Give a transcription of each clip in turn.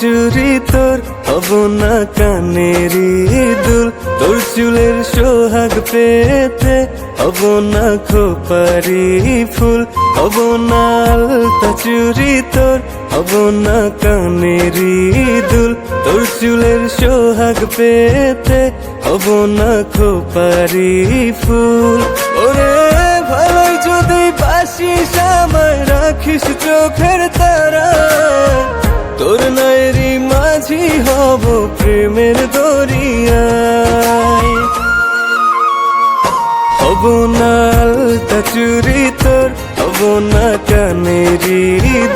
চুরি তোর হব না কানেরি দুল তোর চুলের সোহাগ পেতে হব না খোপারি ফুল হব না তোর হব না কানেরি দুল তোর চুলের সোহাগ পেতে হব না খোপারি ফুল ওরে ভালো যদি বাসিস আমায় রাখিস চোখের তোর প্রেমের দরিয়ায়। হব না তোর হব না কানেরি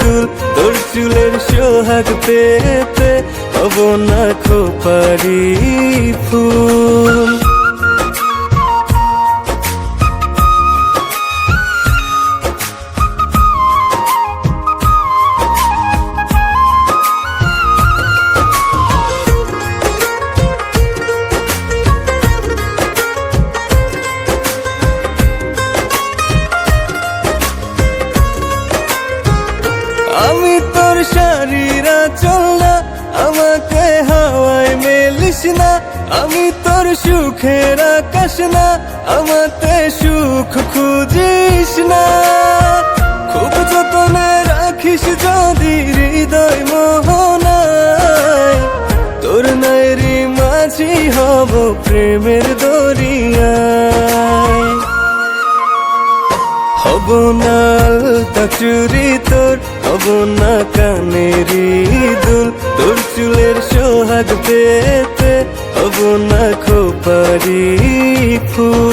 দুল। তোর চুলের সোহাগ পেতে হব না খোপারি ফুল। তোর শাড়িরা চল না আমাকে হাওয়ায় মেলিস না। আমি তোর সুখের আকাশ না, আমাতে সুখ খুঁজিস না। খুব যতনে রাখিস যদি হৃদয় মোহনায়, তোর নাইরি মাঝি হব প্রেমের দরিয়ায়। হব না চুরি তোর হব না কানেরি দুল। তোর চুলের সোহাগ পেতে হব খোপারি ফুল।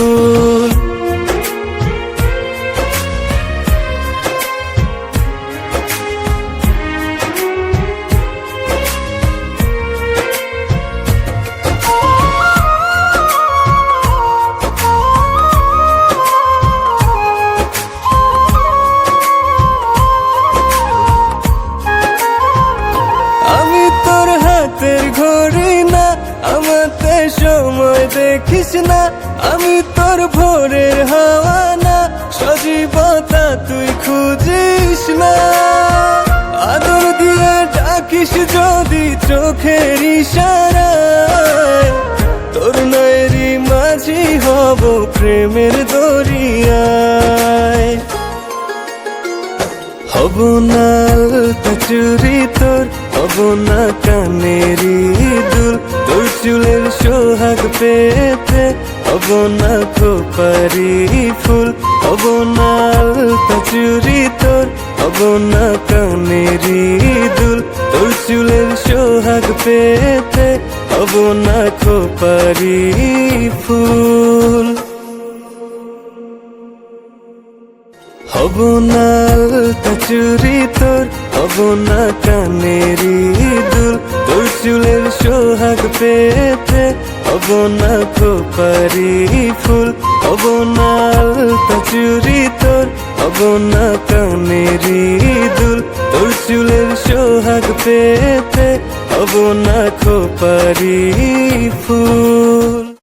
দেখিস না, আমি তোর ভোরের হাওয়া না, সজীবতা তুই খুঁজিস না। আদর দিয়ে ডাকিস যদি চোখের ইশারায়, তোর নয়েরি মাঝি হব প্রেমের দরিয়ায়। হব না আলতা চুরি তোর, হব না কানেরি দুল। তোর চুলের সোহাগ পেতে হব না খোপারি ফুল। হব না চুরি তোর, হব না কানেরি হব না আলতা তোর, হব না কানেরি দুল। তোর চুলের সোহাগ পেতে হব না খোপারি ফুল। হব না আলতা তোর, হব না কানেরি দুল। তোর চুলের সোহাগ পেতে হব না খোপারি ফুল।